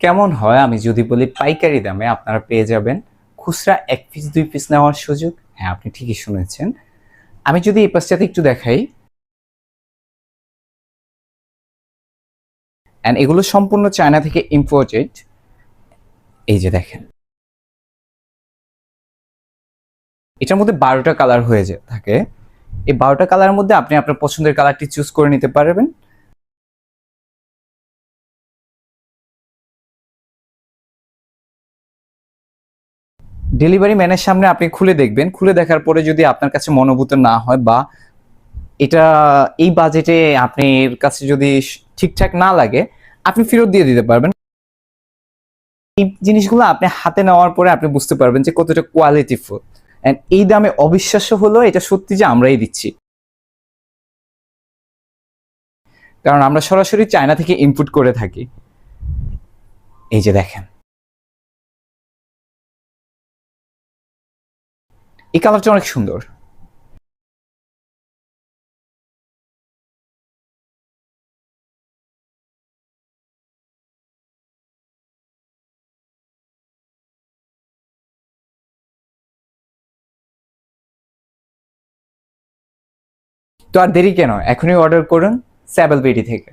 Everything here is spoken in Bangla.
কেমন হয় আমি যদি বলি পাইকারি দামে আপনারা পেয়ে যাবেন খুচরা এক পিস দুই পিস নেওয়ার সুযোগ। হ্যাঁ আপনি ঠিকই শুনেছেন। আমি যদি এই পাশটাতে একটু দেখাই। অ্যান্ড এগুলো সম্পূর্ণ চায়না থেকে ইম্পোর্টেড এই যে দেখেন। এটার মধ্যে বারোটা কালার হয়ে থাকে। এই বারোটা কালারের মধ্যে আপনি আপনার পছন্দের কালারটি চুজ করে নিতে পারবেন। ডেলিভারি ম্যানের সামনে আপনি খুলে দেখবেন। খুলে দেখার পরে যদি আপনার কাছে মনোভূত না হয় বা এটা, এই বাজেটে আপনার কাছে যদি ঠিকঠাক না লাগে, আপনি ফেরত দিয়ে দিতে পারবেন। এই জিনিসগুলো আপনি হাতে নেওয়ার পরে আপনি বুঝতে পারবেন যে কতটা কোয়ালিটি কোয়ালিটিফুল অ্যান্ড এই দামে অবিশ্বাস্য হলো এটা সত্যি যে আমরাই দিচ্ছি। কারণ আমরা সরাসরি চায়না থেকে ইনপুট করে থাকি। এই যে দেখেন। এই কালারটা অনেক সুন্দর। তো আর দেরি কেন? এখনই অর্ডার করুন স্যাবেল বেডি থেকে।